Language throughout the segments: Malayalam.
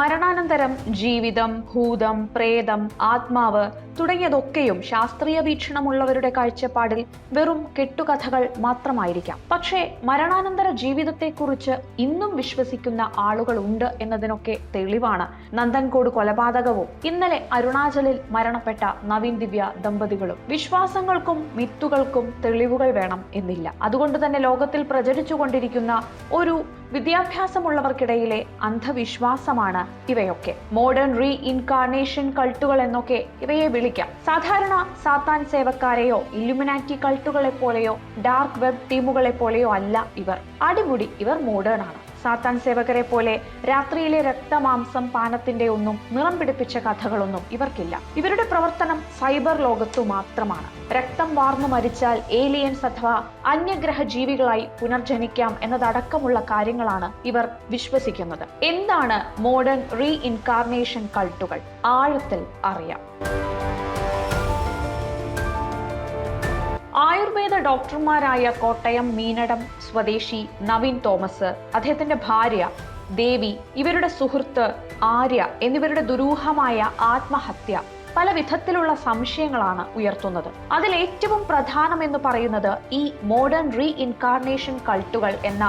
മരണാനന്തരം ജീവിതം ഭൂതം പ്രേതം ആത്മാവ് തുടങ്ങിയതൊക്കെയും ശാസ്ത്രീയ വീക്ഷണമുള്ളവരുടെ കാഴ്ചപ്പാടിൽ വെറും കെട്ടുകഥകൾ മാത്രമായിരിക്കാം. പക്ഷേ മരണാനന്തര ജീവിതത്തെക്കുറിച്ച് ഇന്നും വിശ്വസിക്കുന്ന ആളുകളുണ്ട് എന്നതിനൊക്കെ തെളിവാണ് നന്ദൻകോട് കൊലപാതകവും. ഇന്നലെ അരുണാചലിൽ മരണപ്പെട്ട നവീൻ ദിവ്യ ദമ്പതികളും. വിശ്വാസങ്ങൾക്കും മിത്തുകൾക്കും തെളിവുകൾ വേണം എന്നില്ല. അതുകൊണ്ട് തന്നെ ലോകത്തിൽ പ്രചരിച്ചുകൊണ്ടിരിക്കുന്ന ഒരു വിദ്യാഭ്യാസമുള്ളവർക്കിടയിലെ അന്ധവിശ്വാസമാണ് ഇവയൊക്കെ. മോഡേൺ റീ ഇൻകാർണേഷൻ കൾട്ടുകൾ എന്നൊക്കെ ഇവയെ വിളിക്കാം. സാധാരണ സാത്താൻ സേവക്കാരെയോ ഇലുമിനാറ്റി കൾട്ടുകളെ പോലെയോ ഡാർക്ക് വെബ് ടീമുകളെ പോലെയോ അല്ല ഇവർ. അടിമുടി ഇവർ മോഡേൺ ആണ്. സാത്താൻ സേവകരെ പോലെ രാത്രിയിലെ രക്തമാംസം പാനത്തിന്റെ ഒന്നും നിറം പിടിപ്പിച്ച കഥകളൊന്നും ഇവർക്കില്ല. ഇവരുടെ പ്രവർത്തനം സൈബർ ലോകത്തു മാത്രമാണ്. രക്തം വാർന്നു മരിച്ചാൽ ഏലിയൻസ് അഥവാ അന്യഗ്രഹ ജീവികളായി പുനർജനിക്കാം എന്നതടക്കമുള്ള കാര്യങ്ങളാണ് ഇവർ വിശ്വസിക്കുന്നത്. എന്താണ് മോഡേൺ റീ ഇൻകാർണേഷൻ കൾട്ടുകൾ? ആഴത്തിൽ അറിയാം. ആയുർവേദ ഡോക്ടർമാരായ കോട്ടയം മീനടം സ്വദേശി നവീൻ തോമസ് അദ്ദേഹത്തിന്റെ ഭാര്യ ദേവി ഇവരുടെ സുഹൃത്ത് ആര്യ എന്നിവരുടെ ദുരൂഹമായ ആത്മഹത്യ പല വിധത്തിലുള്ള സംശയങ്ങളാണ് ഉയർത്തുന്നത്. അതിൽ ഏറ്റവും പ്രധാനം എന്ന് പറയുന്നത് ഈ മോഡേൺ റീ ഇൻകാർണേഷൻ കൾട്ടുകൾ എന്ന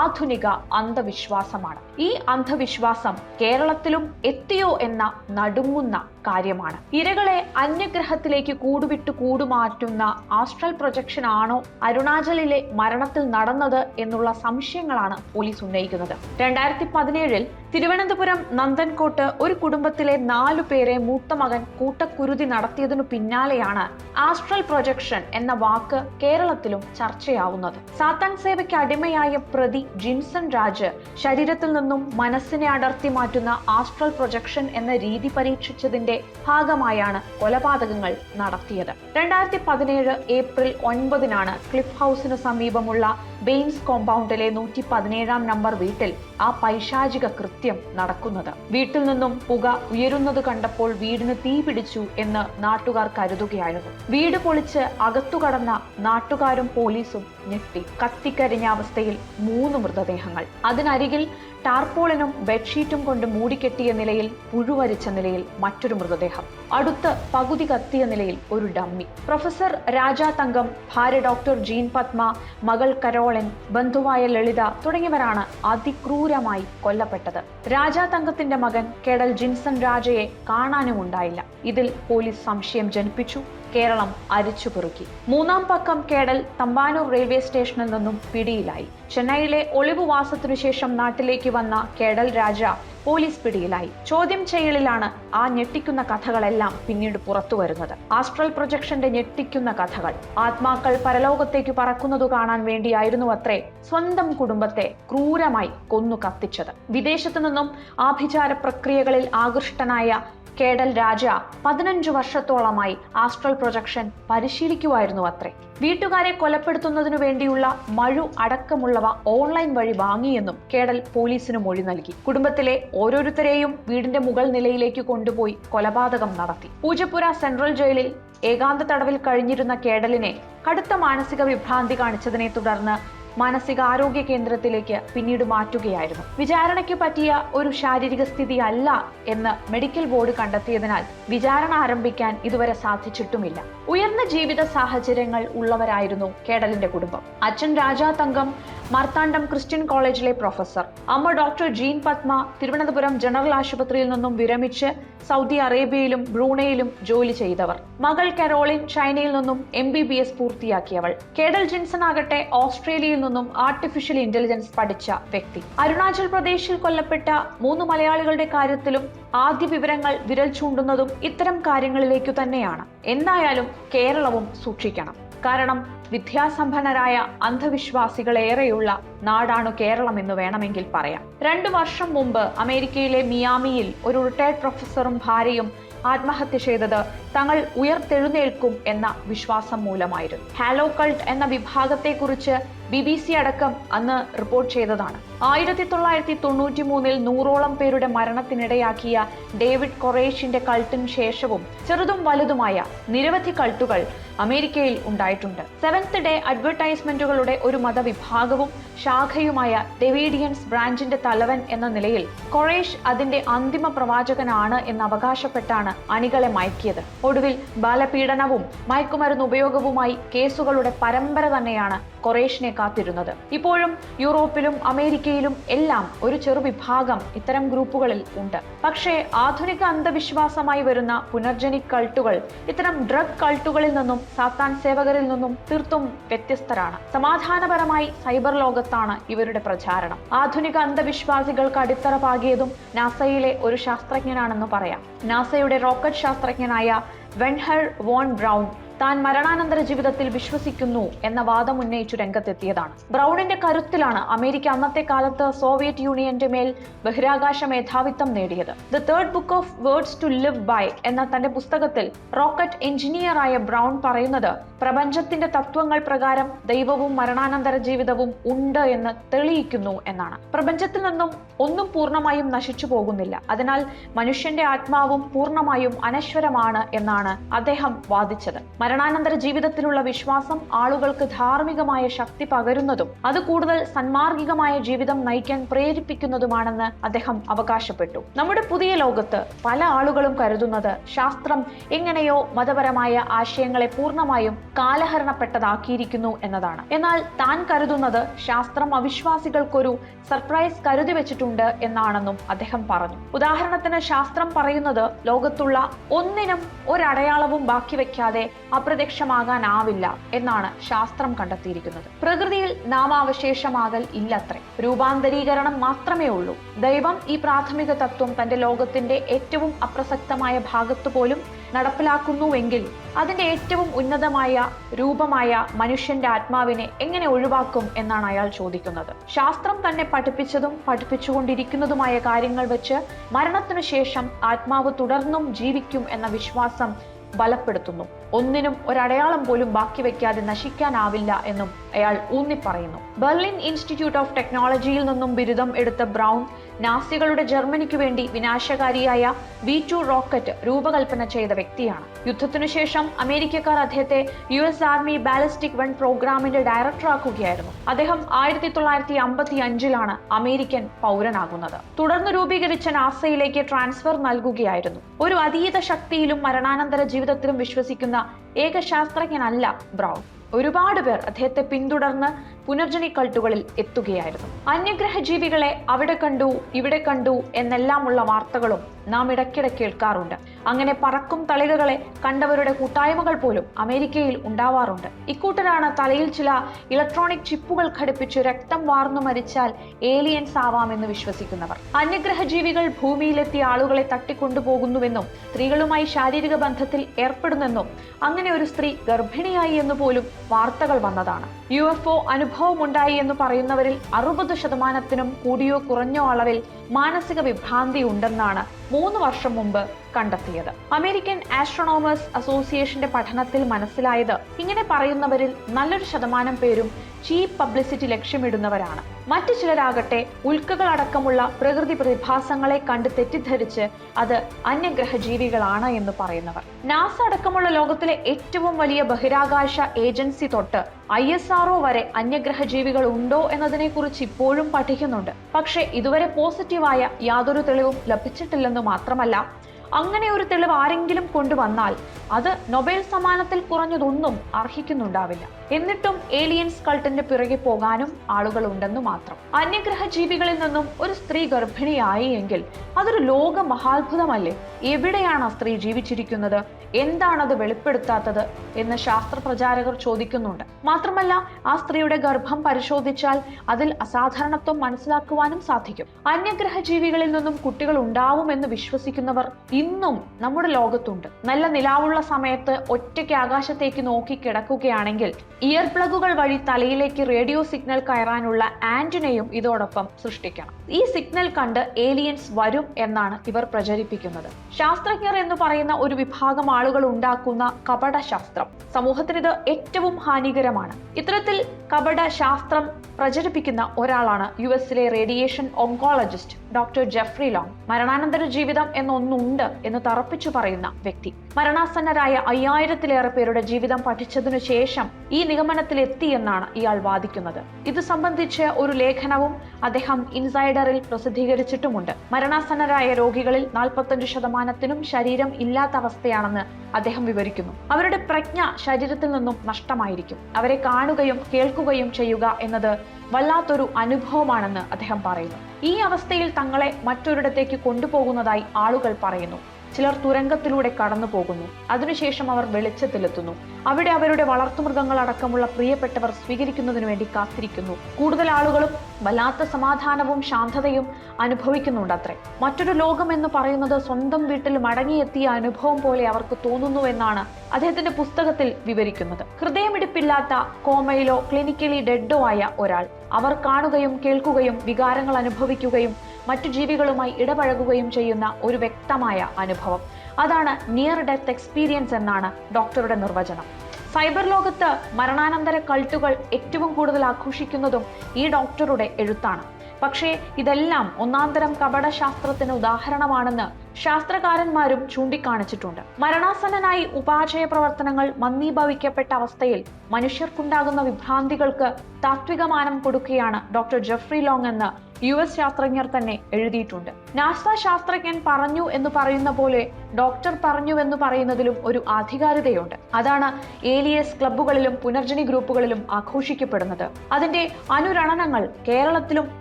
ആധുനിക അന്ധവിശ്വാസമാണ്. ഈ അന്ധവിശ്വാസം കേരളത്തിലും എത്തിയോ എന്ന നടുങ്ങുന്ന കാര്യമാണ്. ഇരകളെ അന്യഗ്രഹത്തിലേക്ക് കൂടുവിട്ട് കൂടുമാറ്റുന്ന ആസ്ട്രൽ പ്രൊജക്ഷൻ ആണോ അരുണാചലിലെ മരണത്തിൽ നടന്നത് എന്നുള്ള സംശയങ്ങളാണ് പോലീസ് ഉന്നയിക്കുന്നത്. രണ്ടായിരത്തി പതിനേഴിൽ തിരുവനന്തപുരം നന്ദൻകോട്ട് ഒരു കുടുംബത്തിലെ നാലു പേരെ മൂത്ത മകൻ കൂട്ടക്കുരുതി നടത്തിയതിനു പിന്നാലെയാണ് ആസ്ട്രൽ പ്രൊജക്ഷൻ എന്ന വാക്ക് കേരളത്തിലും ചർച്ചയാവുന്നത്. സാത്താൻ സേവയ്ക്ക് അടിമയായ പ്രതി ജിൻസൺ രാജ് ശരീരത്തിൽ നിന്നും മനസ്സിനെ അടർത്തി മാറ്റുന്ന ആസ്ട്രൽ പ്രൊജക്ഷൻ എന്ന രീതി പരീക്ഷിച്ചതിന്റെ ഭാഗമായാണ് കൊലപാതകങ്ങൾ നടത്തിയത്. രണ്ടായിരത്തി പതിനേഴ് ഏപ്രിൽ ഒൻപതിനാണ് ക്ലിഫ് ഹൗസിന് സമീപമുള്ള ബെയിൻസ് കോമ്പൗണ്ടിലെ നൂറ്റി പതിനേഴാം നമ്പർ വീട്ടിൽ ആ പൈശാചിക കൃത്യം നടക്കുന്നത്. വീട്ടിൽ നിന്നും പുക ഉയരുന്നത് കണ്ടപ്പോൾ വീടിന് തീ പിടിച്ചു എന്ന് നാട്ടുകാർ കരുതുകയായിരുന്നു. വീട് പൊളിച്ച് അകത്തു കടന്ന നാട്ടുകാരും പോലീസും ഞെട്ടി. കത്തിക്കരിഞ്ഞ അവസ്ഥയിൽ മൂന്ന് മൃതദേഹങ്ങൾ. അതിനരികിൽ ടാർപോളിനും ബെഡ്ഷീറ്റും കൊണ്ട് മൂടിക്കെട്ടിയ നിലയിൽ പുഴുവരിച്ച നിലയിൽ മറ്റൊരു മൃതദേഹം. അടുത്ത് പകുതി കത്തിയ നിലയിൽ ഒരു ഡമ്മി. പ്രൊഫസർ രാജാ തങ്കം ഭാര്യ ഡോക്ടർ ജീൻ പത്മ മകൾ കരോളൻ ബന്ധുവായ ലളിത തുടങ്ങിയവരാണ് അതിക്രൂരമായി കൊല്ലപ്പെട്ടത്. രാജാ തങ്കത്തിന്റെ മകൻ കേടൽ ജിൻസൺ രാജയെ കാണാനും ഉണ്ടായില്ല ഇതിൽ പോലീസ് സംശയം ജനിപ്പിച്ചു. കേരളം അരിച്ചുപെറുക്കി. മൂന്നാം പക്കം കേടൽ തമ്പാനൂർ റെയിൽവേ സ്റ്റേഷനിൽ നിന്നും പിടിയിലായി. ചെന്നൈയിലെ ഒളിവുവാസത്തിനു ശേഷം നാട്ടിലേക്ക് വന്ന കേടൽ രാജ പോലീസ് പിടിയിലായി. ചോദ്യം ചെയ്യലിലാണ് ആ ഞെട്ടിക്കുന്ന കഥകളെല്ലാം പിന്നീട് പുറത്തു വരുന്നത്. ആസ്ട്രൽ പ്രൊജക്ഷന്റെ ഞെട്ടിക്കുന്ന കഥകൾ. ആത്മാക്കൾ പരലോകത്തേക്ക് പറക്കുന്നതു കാണാൻ വേണ്ടിയായിരുന്നു അത്രേ സ്വന്തം കുടുംബത്തെ ക്രൂരമായി കൊന്നു കത്തിച്ചത്. വിദേശത്തു നിന്നും ആഭിചാര പ്രക്രിയകളിൽ ആകൃഷ്ടനായ കേടൽ രാജ പതിനഞ്ചു വർഷത്തോളമായി ആസ്ട്രൽ പ്രൊജക്ഷൻ പരിശീലിക്കുമായിരുന്നു അത്രേ. വീട്ടുകാരെ കൊലപ്പെടുത്തുന്നതിനു വേണ്ടിയുള്ള മഴു അടക്കമുള്ളവ ഓൺലൈൻ വഴി വാങ്ങിയെന്നും കേടൽ പോലീസിന് മൊഴി നൽകി. കുടുംബത്തിലെ ഓരോരുത്തരെയും വീടിന്റെ മുകൾ നിലയിലേക്ക് കൊണ്ടുപോയി കൊലപാതകം നടത്തി. പൂജപ്പുര സെൻട്രൽ ജയിലിൽ ഏകാന്ത തടവിൽ കഴിഞ്ഞിരുന്ന കേടലിനെ കടുത്ത മാനസിക വിഭ്രാന്തി കാണിച്ചതിനെ തുടർന്ന് മാനസികാരോഗ്യ കേന്ദ്രത്തിലേക്ക് പിന്നീട് മാറ്റുകയായിരുന്നു. വിചാരണയ്ക്ക് പറ്റിയ ഒരു ശാരീരിക സ്ഥിതി അല്ല എന്ന് മെഡിക്കൽ ബോർഡ് കണ്ടെത്തിയതിനാൽ വിചാരണ ആരംഭിക്കാൻ ഇതുവരെ സാധിച്ചിട്ടുമില്ല. ഉയർന്ന ജീവിത സാഹചര്യങ്ങൾ ഉള്ളവരായിരുന്നു കേടലിന്റെ കുടുംബം. അച്ഛൻ രാജാ തങ്കം മാർത്താണ്ഡം ക്രിസ്ത്യൻ കോളേജിലെ പ്രൊഫസർ. അമ്മ doctor Jean Padma Thiruvananthapuram general ആശുപത്രിയിൽ നിന്നും വിരമിച്ച് സൗദി അറേബ്യയിലും ബ്രൂണയിലും ജോലി ചെയ്തവർ. മകൾ കരോളിൻ ചൈനയിൽ നിന്നും എം ബി ബി എസ് പൂർത്തിയാക്കിയവൾ. കേഡൽ ജിൻസൺ ആകട്ടെ ഓസ്ട്രേലിയയിൽ നിന്നും ആർട്ടിഫിഷ്യൽ ഇന്റലിജൻസ് പഠിച്ച വ്യക്തി. അരുണാചൽ പ്രദേശിൽ കൊല്ലപ്പെട്ട മൂന്ന് മലയാളികളുടെ കാര്യത്തിലും ആദ്യ വിവരങ്ങൾ വിരൽ ചൂണ്ടുന്നതും ഇത്തരം കാര്യങ്ങളിലേക്കു തന്നെയാണ്. എന്തായാലും കേരളവും സൂക്ഷിക്കണം. കാരണം വിദ്യാസമ്പന്നരായ അന്ധവിശ്വാസികളേറെയുള്ള നാടാണ് കേരളം എന്ന് വേണമെങ്കിൽ പറയാം. രണ്ടു വർഷം മുമ്പ് അമേരിക്കയിലെ മിയാമിയിൽ ഒരു റിട്ടയർഡ് പ്രൊഫസറും ഭാര്യയും ആത്മഹത്യ ചെയ്തത് തങ്ങൾ ഉയർത്തെഴുന്നേൽക്കും എന്ന വിശ്വാസം മൂലമായിരുന്നു. ഹാലോ കൾട്ട് എന്ന വിഭാഗത്തെക്കുറിച്ച് ബി ബി സി അടക്കം അന്ന് റിപ്പോർട്ട് ചെയ്തതാണ്. ആയിരത്തി തൊള്ളായിരത്തി തൊണ്ണൂറ്റി മൂന്നിൽ നൂറോളം പേരുടെ മരണത്തിനിടയാക്കിയ ഡേവിഡ് കൊറേഷിന്റെ കൾട്ടിന് ശേഷവും ചെറുതും വലുതുമായ നിരവധി കൾട്ടുകൾ അമേരിക്കയിൽ ഉണ്ടായിട്ടുണ്ട്. സെവൻത് ഡേ അഡ്വർടൈസ്മെന്റുകളുടെ ഒരു മതവിഭാഗവും ശാഖയുമായ ഡെവീഡിയൻസ് ബ്രാഞ്ചിന്റെ തലവൻ എന്ന നിലയിൽ കൊറേഷ് അതിന്റെ അന്തിമ പ്രവാചകനാണ് എന്ന് അവകാശപ്പെട്ടാണ് അണികളെ മയക്കിയത്. ഒടുവിൽ ബാലപീഡനവും മയക്കുമരുന്ന് ഉപയോഗവുമായി കേസുകളുടെ പരമ്പര തന്നെയാണ് കൊറേഷിനെ കാത്തിരുന്നത്. ഇപ്പോഴും യൂറോപ്പിലും അമേരിക്കയിലും എല്ലാം ഒരു ചെറുവിഭാഗം ഇത്തരം ഗ്രൂപ്പുകളിൽ ഉണ്ട്. പക്ഷേ ആധുനിക അന്ധവിശ്വാസമായി വരുന്ന പുനർജനി കൾട്ടുകൾ ഇത്തരം ഡ്രഗ് കൾട്ടുകളിൽ നിന്നും സാത്താൻ സേവകരിൽ നിന്നും തീർത്തും വ്യത്യസ്തരാണ്. സമാധാനപരമായി സൈബർ ലോകത്താണ് ഇവരുടെ പ്രചാരണം. ആധുനിക അന്ധവിശ്വാസികൾക്ക് അടിത്തറ പാകിയതും നാസയിലെ ഒരു ശാസ്ത്രജ്ഞനാണെന്ന് പറയാം. നാസയുടെ റോക്കറ്റ് ശാസ്ത്രജ്ഞനായ വെൻഹർ വോൺ ബ്രൗൺ താൻ മരണാനന്തര ജീവിതത്തിൽ വിശ്വസിക്കുന്നു എന്ന വാദം ഉന്നയിച്ചു രംഗത്തെത്തിയതാണ്. ബ്രൗണിന്റെ കരുത്തിലാണ് അമേരിക്ക അന്നത്തെ കാലത്ത് സോവിയറ്റ് യൂണിയന്റെ മേൽ ബഹിരാകാശ മേധാവിത്വം നേടിയത്. The third book of words to live by എന്ന തന്റെ പുസ്തകത്തിൽ റോക്കറ്റ് എഞ്ചിനീയറായ ബ്രൗൺ പറയുന്നത് പ്രപഞ്ചത്തിന്റെ തത്വങ്ങൾ പ്രകാരം ദൈവവും മരണാനന്തര ജീവിതവും ഉണ്ട് എന്ന് തെളിയിക്കുന്നു എന്നാണ്. പ്രപഞ്ചത്തിൽ നിന്നും ഒന്നും പൂർണമായും നശിച്ചു പോകുന്നില്ല. അതിനാൽ മനുഷ്യന്റെ ആത്മാവും പൂർണമായും അനശ്വരമാണ് എന്നാണ് അദ്ദേഹം വാദിച്ചത്. മരണാനന്തര ജീവിതത്തിലുള്ള വിശ്വാസം ആളുകൾക്ക് ധാർമ്മികമായ ശക്തി പകരുന്നതും അത് കൂടുതൽ സന്മാർഗികമായ ജീവിതം നയിക്കാൻ പ്രേരിപ്പിക്കുന്നതുമാണെന്ന് അദ്ദേഹം അവകാശപ്പെട്ടു. നമ്മുടെ പുതിയ ലോകത്ത് പല ആളുകളും കരുതുന്നത് ശാസ്ത്രം എങ്ങനെയോ മതപരമായ ആശയങ്ങളെ പൂർണമായും കാലഹരണപ്പെട്ടതാക്കിയിരിക്കുന്നു എന്നതാണ്. എന്നാൽ താൻ കരുതുന്നത് ശാസ്ത്രം അവിശ്വാസികൾക്കൊരു സർപ്രൈസ് കരുതി വെച്ചിട്ടുണ്ട് എന്നാണെന്നും അദ്ദേഹം പറഞ്ഞു. ഉദാഹരണത്തിന് ശാസ്ത്രം പറയുന്നത് ലോകത്തുള്ള ഒന്നിനും ഒരടയാളവും ബാക്കി വെക്കാതെ അപ്രത്യക്ഷമാകാനാവില്ല എന്നാണ് ശാസ്ത്രം കണ്ടെത്തിയിരിക്കുന്നത്. പ്രകൃതിയിൽ നാമാവശേഷമാകൽ ഇല്ലത്രേ. രൂപാന്തരീകരണം മാത്രമേ ഉള്ളൂ. ദൈവം ഈ പ്രാഥമിക തത്വം തന്റെ ലോകത്തിന്റെ ഏറ്റവും അപ്രസക്തമായ ഭാഗത്ത് പോലും നടപ്പിലാക്കുന്നുവെങ്കിൽ അതിന്റെ ഏറ്റവും ഉന്നതമായ രൂപമായ മനുഷ്യന്റെ ആത്മാവിനെ എങ്ങനെ ഒഴിവാക്കും എന്നാണ് അയാൾ ചോദിക്കുന്നത്. ശാസ്ത്രം തന്നെ പഠിപ്പിച്ചതും പഠിപ്പിച്ചുകൊണ്ടിരിക്കുന്നതുമായ കാര്യങ്ങൾ വെച്ച് മരണത്തിനു ശേഷം ആത്മാവ് തുടർന്നും ജീവിക്കും എന്ന വിശ്വാസം ബലപ്പെടുത്തുന്നു. ഒന്നിനും ഒരടയാളം പോലും ബാക്കി വെക്കാതെ നശിക്കാനാവില്ല എന്നും അയാൾ ഊന്നിപ്പറയുന്നു. ബെർലിൻ ഇൻസ്റ്റിറ്റ്യൂട്ട് ഓഫ് ടെക്നോളജിയിൽ നിന്നും ബിരുദം എടുത്ത ബ്രൗൺ നാസികളുടെ ജർമ്മനിക്കു വേണ്ടി വിനാശകാരിയായ വി ടു റോക്കറ്റ് രൂപകൽപ്പന ചെയ്ത വ്യക്തിയാണ്. യുദ്ധത്തിനുശേഷം അമേരിക്കക്കാർ അദ്ദേഹത്തെ U S army ballistic one പ്രോഗ്രാമിന്റെ ഡയറക്ടറാക്കുകയായിരുന്നു അദ്ദേഹം ആയിരത്തി തൊള്ളായിരത്തി അമ്പത്തി അഞ്ചിലാണ് അമേരിക്കൻ പൗരനാകുന്നത്. തുടർന്ന് രൂപീകരിച്ച നാസയിലേക്ക് ട്രാൻസ്ഫർ നൽകുകയായിരുന്നു. ഒരു അതീത ശക്തിയിലും മരണാനന്തര ജീവിതത്തിലും വിശ്വസിക്കുന്ന ഏക ശാസ്ത്രജ്ഞനല്ല ബ്രൗൺ. ഒരുപാട് പേർ അദ്ദേഹത്തെ പിന്തുടർന്ന് പുനർജനി കൾട്ടുകളിൽ എത്തുകയായിരുന്നു. അന്യഗ്രഹ ജീവികളെ അവിടെ കണ്ടു ഇവിടെ കണ്ടു എന്നെല്ലാമുള്ള വാർത്തകളും നാം ഇടയ്ക്കിടെ കേൾക്കാറുണ്ട്. അങ്ങനെ പറക്കും തളികകളെ കണ്ടവരുടെ കൂട്ടായ്മകൾ പോലും അമേരിക്കയിൽ ഉണ്ടാവാറുണ്ട്. ഇക്കൂട്ടരാണ് തലയിൽ ചില ഇലക്ട്രോണിക് ചിപ്പുകൾ ഘടിപ്പിച്ച് രക്തം വാർന്നു മരിച്ചാൽ ഏലിയൻസ് ആവാമെന്ന് വിശ്വസിക്കുന്നവർ. അന്യഗ്രഹ ജീവികൾ ഭൂമിയിലെത്തിയ ആളുകളെ തട്ടിക്കൊണ്ടുപോകുന്നുവെന്നും സ്ത്രീകളുമായി ശാരീരിക ബന്ധത്തിൽ ഏർപ്പെടുന്നെന്നും അങ്ങനെ ഒരു സ്ത്രീ ഗർഭിണിയായി എന്ന് പോലും വാർത്തകൾ വന്നതാണ്. യു എഫ് ഒ അനുഭവമുണ്ടായി എന്ന് പറയുന്നവരിൽ അറുപത് ശതമാനത്തിനും കൂടിയോ കുറഞ്ഞോ അളവിൽ മാനസിക വിഭ്രാന്തി ഉണ്ടെന്നാണ് മൂന്ന് വർഷം മുമ്പ് കണ്ടെത്തിയത്. അമേരിക്കൻ ആസ്ട്രോണോമേഴ്സ് അസോസിയേഷന്റെ പഠനത്തിൽ മനസ്സിലായത് ഇങ്ങനെ പറയുന്നവരിൽ നല്ലൊരു ശതമാനം പേരും ചീപ്പ് പബ്ലിസിറ്റി ലക്ഷ്യമിടുന്നവരാണ്. മറ്റു ചിലരാകട്ടെ ഉൽക്കകളടക്കമുള്ള പ്രകൃതി പ്രതിഭാസങ്ങളെ കണ്ട് തെറ്റിദ്ധരിച്ച് അത് അന്യഗ്രഹ ജീവികളാണ് എന്ന് പറയുന്നവർ. നാസ അടക്കമുള്ള ലോകത്തിലെ ഏറ്റവും വലിയ ബഹിരാകാശ ഏജൻസി തൊട്ട് ഐ എസ് ആർഒ വരെ അന്യഗ്രഹ ജീവികൾ ഉണ്ടോ എന്നതിനെ കുറിച്ച് ഇപ്പോഴും പഠിക്കുന്നുണ്ട്. പക്ഷേ ഇതുവരെ പോസിറ്റീവായ യാതൊരു തെളിവും ലഭിച്ചിട്ടില്ലെന്ന് മാത്രമല്ല അങ്ങനെ ഒരു തെളിവ് ആരെങ്കിലും കൊണ്ടുവന്നാൽ അത് നൊബേൽ സമ്മാനത്തിൽ കുറഞ്ഞതൊന്നും അർഹിക്കുന്നുണ്ടാവില്ല. എന്നിട്ടും ഏലിയൻസ് കൾട്ടിന്റെ പിറകെ പോകാനും ആളുകൾ ഉണ്ടെന്ന് മാത്രം. അന്യഗ്രഹ ജീവികളിൽ നിന്നും ഒരു സ്ത്രീ ഗർഭിണിയായി എങ്കിൽ അതൊരു ലോക മഹാത്ഭുതമല്ലേ എവിടെയാണ് ആ സ്ത്രീ ജീവിച്ചിരിക്കുന്നത്? എന്താണത് വെളിപ്പെടുത്താത്തത്? എന്ന് ശാസ്ത്ര പ്രചാരകർ ചോദിക്കുന്നുണ്ട്. മാത്രമല്ല ആ സ്ത്രീയുടെ ഗർഭം പരിശോധിച്ചാൽ അതിൽ അസാധാരണത്വം മനസ്സിലാക്കുവാനും സാധിക്കും. അന്യഗ്രഹ ജീവികളിൽ നിന്നും കുട്ടികൾ ഉണ്ടാവുമെന്ന് വിശ്വസിക്കുന്നവർ ഇന്നും നമ്മുടെ ലോകത്തുണ്ട്. നല്ല നിലാവുള്ള സമയത്ത് ഒറ്റയ്ക്ക് ആകാശത്തേക്ക് നോക്കി കിടക്കുകയാണെങ്കിൽ ഇയർ പ്ലഗുകൾ വഴി തലയിലേക്ക് റേഡിയോ സിഗ്നൽ കയറാനുള്ള ആന്റിനയും ഇതോടൊപ്പം സൃഷ്ടിക്കണം. ഈ സിഗ്നൽ കണ്ട് ഏലിയൻസ് വരും എന്നാണ് ഇവർ പ്രചരിപ്പിക്കുന്നത്. ശാസ്ത്രജ്ഞർ എന്ന് പറയുന്ന ഒരു വിഭാഗം ആളുകൾ ഉണ്ടാക്കുന്ന കപട ശാസ്ത്രം സമൂഹത്തിന് ഇത് ഏറ്റവും ഹാനികരമാണ്. ഇത്തരത്തിൽ കപട ശാസ്ത്രം പ്രചരിപ്പിക്കുന്ന ഒരാളാണ് യു എസിലെ radiation oncologist doctor Jeffrey Long. മരണാനന്തര ജീവിതം എന്നൊന്നുണ്ട് എന്ന് തറപ്പിച്ചു പറയുന്ന വ്യക്തി. മരണാസന്നരായ അയ്യായിരത്തിലേറെ പേരുടെ ജീവിതം പഠിച്ചതിനു ശേഷം ഈ നിഗമനത്തിലെത്തിയെന്നാണ് ഇയാൾ വാദിക്കുന്നത്. ഇത് സംബന്ധിച്ച് ഒരു ലേഖനവും അദ്ദേഹം ഇൻസൈഡറിൽ പ്രസിദ്ധീകരിച്ചിട്ടുമുണ്ട്. മരണാസന്നരായ രോഗികളിൽ നാൽപ്പത്തഞ്ച് ശതമാനത്തിനും ശരീരം ഇല്ലാത്ത അവസ്ഥയാണെന്ന് അദ്ദേഹം വിവരിക്കുന്നു. അവരുടെ പ്രജ്ഞ ശരീരത്തിൽ നിന്നും നഷ്ടമായിരിക്കും. അവരെ കാണുകയും കേൾക്കുകയും ചെയ്യുക എന്നത് വല്ലാത്തൊരു അനുഭവമാണെന്ന് അദ്ദേഹം പറയുന്നു. ഈ അവസ്ഥയിൽ തങ്ങളെ മറ്റൊരിടത്തേക്ക് കൊണ്ടുപോകുന്നതായി ആളുകൾ പറയുന്നു. ചിലർ തുരങ്കത്തിലൂടെ കടന്നു പോകുന്നു. അതിനുശേഷം അവർ വെളിച്ചത്തിലെത്തുന്നു. അവിടെ അവരുടെ വളർത്തുമൃഗങ്ങൾ അടക്കമുള്ള പ്രിയപ്പെട്ടവർ സ്വീകരിക്കുന്നതിനു വേണ്ടി കാത്തിരിക്കുന്നു. കൂടുതൽ ആളുകളും വല്ലാത്ത സമാധാനവും ശാന്തതയും അനുഭവിക്കുന്നുണ്ട് അത്രേ മറ്റൊരു ലോകം എന്ന് പറയുന്നത് സ്വന്തം വീട്ടിൽ മടങ്ങിയെത്തിയ അനുഭവം പോലെ അവർക്ക് തോന്നുന്നു എന്നാണ് അദ്ദേഹത്തിന്റെ പുസ്തകത്തിൽ വിവരിക്കുന്നത്. ഹൃദയമിടിപ്പില്ലാത്ത കോമയിലോ ക്ലിനിക്കലി ഡെഡോ ആയ ഒരാൾ. അവർ കാണുകയും കേൾക്കുകയും വികാരങ്ങൾ അനുഭവിക്കുകയും മറ്റു ജീവികളുമായി ഇടപഴകുകയും ചെയ്യുന്ന ഒരു വ്യക്തമായ അനുഭവം. അതാണ് നിയർ ഡെത്ത് എക്സ്പീരിയൻസ് എന്നാണ് ഡോക്ടറുടെ നിർവചനം. സൈബർ ലോകത്ത് മരണാനന്തര കൾട്ടുകൾ ഏറ്റവും കൂടുതൽ ആഘോഷിക്കുന്നതും ഈ ഡോക്ടറുടെ എഴുത്താണ്. പക്ഷേ ഇതെല്ലാം ഒന്നാന്തരം കപടശാസ്ത്രത്തിന് ഉദാഹരണമാണെന്ന് ശാസ്ത്രകാരന്മാരും ചൂണ്ടിക്കാണിച്ചിട്ടുണ്ട്. മരണാസന്നനായി ഉപാചയ പ്രവർത്തനങ്ങൾ മന്ദീഭവിക്കപ്പെട്ട അവസ്ഥയിൽ മനുഷ്യർക്കുണ്ടാകുന്ന വിഭ്രാന്തികൾക്ക് താത്വികമാനം കൊടുക്കുകയാണ് ഡോക്ടർ ജെഫ്രി ലോങ് എന്ന് യു എസ് ശാസ്ത്രജ്ഞർ തന്നെ എഴുതിയിട്ടുണ്ട്. നാസ ശാസ്ത്രജ്ഞൻ പറഞ്ഞു എന്ന് പറയുന്ന പോലെ ഡോക്ടർ പറഞ്ഞു എന്ന് പറയുന്നതിലും ഒരു ആധികാരികതയുണ്ട്. അതാണ് ഏലിയസ് ക്ലബ്ബുകളിലും പുനർജനി ഗ്രൂപ്പുകളിലും ആഘോഷിക്കപ്പെടുന്നത്. അതിന്റെ അനുരണനങ്ങൾ കേരളത്തിലും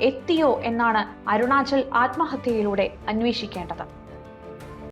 എത്തിയോ എന്നാണ് അരുണാചൽ ആത്മഹത്യയിലൂടെ അന്വേഷിക്കേണ്ടത്.